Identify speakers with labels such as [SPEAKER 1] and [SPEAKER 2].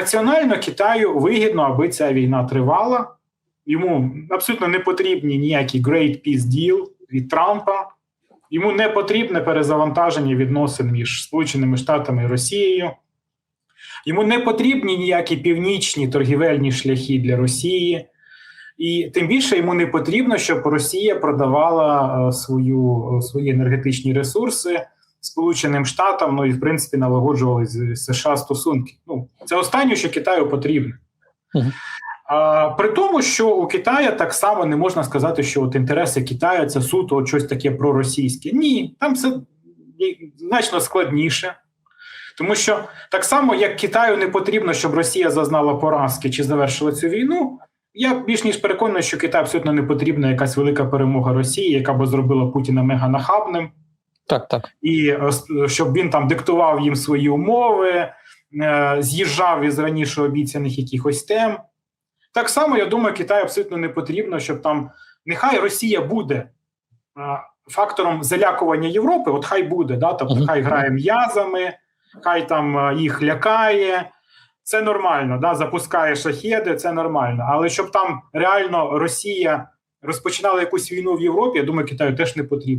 [SPEAKER 1] раціонально Китаю вигідно, аби ця війна тривала. Йому абсолютно не потрібні ніякі Great Peace Deal від Трампа. Йому не потрібне перезавантаження відносин між Сполученими Штатами і Росією. Йому не потрібні ніякі північні торгівельні шляхи для Росії. І тим більше йому не потрібно, щоб Росія продавала е, свою, е, свої енергетичні ресурси Сполученим Штатам, ну і в принципі налагоджували з США стосунки. Це останнє, що Китаю потрібно. А, при тому, що у Китаю так само не можна сказати, що от інтереси Китаю це суто от щось таке проросійське. Ні, там все значно складніше. Тому що так само, як Китаю не потрібно, щоб Росія зазнала поразки чи завершила цю війну. Я більш ніж переконаний, що Китаю абсолютно не потрібна якась велика перемога Росії, яка би зробила Путіна мега нахабним
[SPEAKER 2] Так, так.
[SPEAKER 1] і е, щоб він там диктував їм свої умови, з'їжджав із раніше обіцяних якихось тем. Так само, я думаю, Китаю абсолютно не потрібно, щоб там нехай Росія буде е, фактором залякування Європи, от хай буде, да, тобто хай грає м'язами, хай там е, їх лякає. Це нормально, да, запускає шахеди, це нормально. Але щоб там реально Росія розпочинала якусь війну в Європі, я думаю, Китаю теж не потрібно.